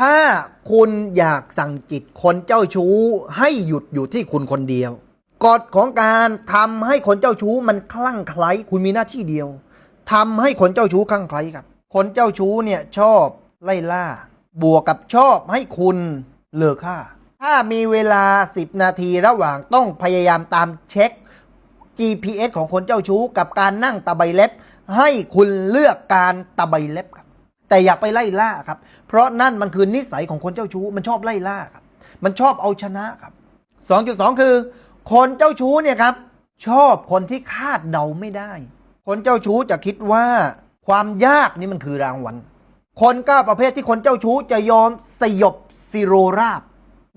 ถ้าคุณอยากสั่งจิตคนเจ้าชู้ให้หยุดอยู่ที่คุณคนเดียว กฎของการทำให้คนเจ้าชู้มันคลั่งไคล้คุณมีหน้าที่เดียวทำให้คนเจ้าชู้คลั่งไคล้ครับ คนเจ้าชู้เนี่ยชอบไล่ล่า บวกกับชอบให้คุณเลิกฆ่า ถ้ามีเวลา 10 นาทีระหว่างต้องพยายามตามเช็ค GPS ของคนเจ้าชู้กับการนั่งตะไบเล็บ ให้คุณเลือกการตะไบเล็บครับ แต่อย่าไปไล่ล่าครับ เพราะนั่นมันคือนิสัยของคนเจ้าชู้ มันชอบไล่ล่าครับ มันชอบเอาชนะครับ 2.2 คือ คนเจ้าชู้เนี่ยครับ ชอบคนที่คาดเดาไม่ได้ คนเจ้าชู้จะคิดว่า ความยากนี่มันคือรางวัล คนเก้าประเภทที่คนเจ้าชู้จะยอมสยบสิโรราบ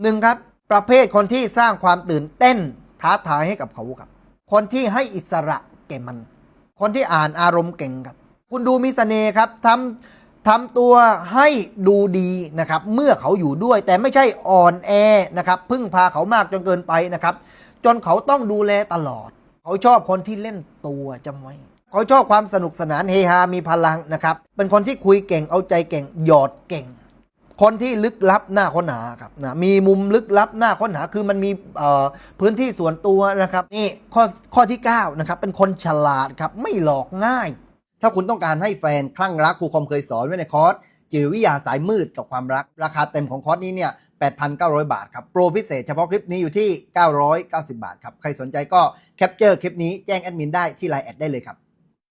หนึ่งครับ ประเภทคนที่สร้างความตื่นเต้นท้าทายให้กับเขาครับ คนที่ให้อิสระแก่มัน คนที่อ่านอารมณ์เก่งครับ คุณดูมีเสน่ห์ครับทำ ทำตัวให้ดูดีนะครับเมื่อเขาอยู่ด้วยแต่ไม่ใช่อ่อนแอนะครับพึ่งพาเขามากจนเกินไปนะครับ จนเขาต้องดูแลตลอด เขาชอบคนที่เล่นตัวจำไว้เขาชอบความสนุกสนานเฮฮามีพลังนะครับ เป็นคนที่คุยเก่งเอาใจเก่ง หยอดเก่ง คนที่ลึกลับหน้าค้นหาครับนะมีมุมลึกลับหน้าค้นหาคือมันมีพื้นที่ส่วนตัวนะครับนี่ข้อข้อที่9นะครับเป็นคนฉลาดครับไม่หลอกง่าย ถ้าคุณต้องการให้แฟนคลั่งรักครูคอมเคยสอนไว้ในคอร์สจิตวิทยาสายมืดกับความรัก ราคาเต็มของคอร์สนี้เนี่ย 8,900 บาทครับ โปรพิเศษเฉพาะคลิปนี้อยู่ที่ 990 บาทครับ ใครสนใจก็แคปเจอร์คลิปนี้แจ้งแอดมินได้ที่ไลน์แอดได้เลยครับ